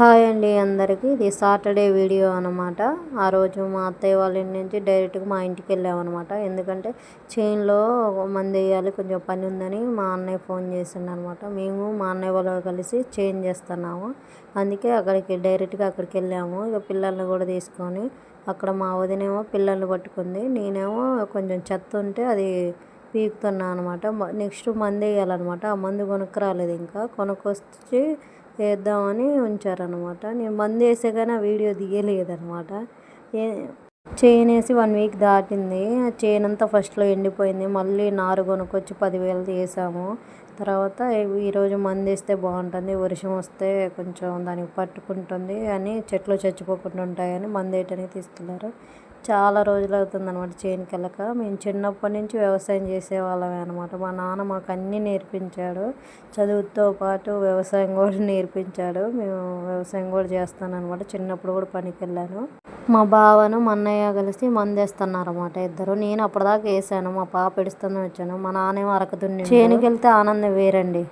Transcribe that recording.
Hi అండి అందరికీ. ఇది సాటర్డే వీడియో అనమాట ఆ రోజు మా అత్తయ్య వాళ్ళ ఇంటి నుంచి డైరెక్ట్గా మా ఇంటికి వెళ్ళామన్నమాట. ఎందుకంటే చైన్లో మంది వేయాలి కొంచెం పని ఉందని మా అన్నయ్య ఫోన్ చేసిండు అనమాట మేము మా అన్నయ్య వాళ్ళు కలిసి చేంజ్ చేస్తున్నాము. అందుకే అక్కడికి డైరెక్ట్గా అక్కడికి వెళ్ళాము. ఇక పిల్లల్ని కూడా తీసుకొని అక్కడ మా వదినేమో పిల్లల్ని పట్టుకుంది. నేనేమో కొంచెం చెత్త ఉంటే అది పీకుతున్నా అనమాట నెక్స్ట్ మందు వేయాలన్నమాట ఆ మందు కొనుక్కు రాలేదు ఇంకా. కొనుక్కొచ్చి వేద్దామని ఉంచారనమాట నేను మందు వేసే కానీ ఆ వీడియో తీయలేదనమాట ఏ చైన్ వేసి వన్ వీక్ దాటింది. ఆ చైన్ అంతా ఫస్ట్లో ఎండిపోయింది. మళ్ళీ నారు కొనుక్కొచ్చి పదివేలు వేసాము తర్వాత ఈరోజు మంది వేస్తే బాగుంటుంది. వర్షం వస్తే కొంచెం దానికి పట్టుకుంటుంది అని చెట్లు చచ్చిపోకుండా ఉంటాయని మందేటనే వేయటానికి తీసుకెళ్ళారు చాలా రోజులు అవుతుంది అనమాట చేనుకి వెళ్ళక మేము చిన్నప్పటి నుంచి వ్యవసాయం చేసేవాళ్ళమే అనమాట మా నాన్న మాకు అన్నీ నేర్పించాడు. చదువుతో పాటు వ్యవసాయం కూడా నేర్పించాడు. మేము వ్యవసాయం కూడా చేస్తాను అనమాట చిన్నప్పుడు కూడా పనికి వెళ్ళాను. మా బావను మా అన్నయ్య కలిసి మందేస్తున్నారన్నమాట ఇద్దరు. నేను అప్పటిదాకా వేసాను మా పాప ఎడుస్తుందని వచ్చాను. మా నాన్నేమో అరక చేనుకెళ్తే చేనుకి వెళ్తే ఆనందం వేరండి.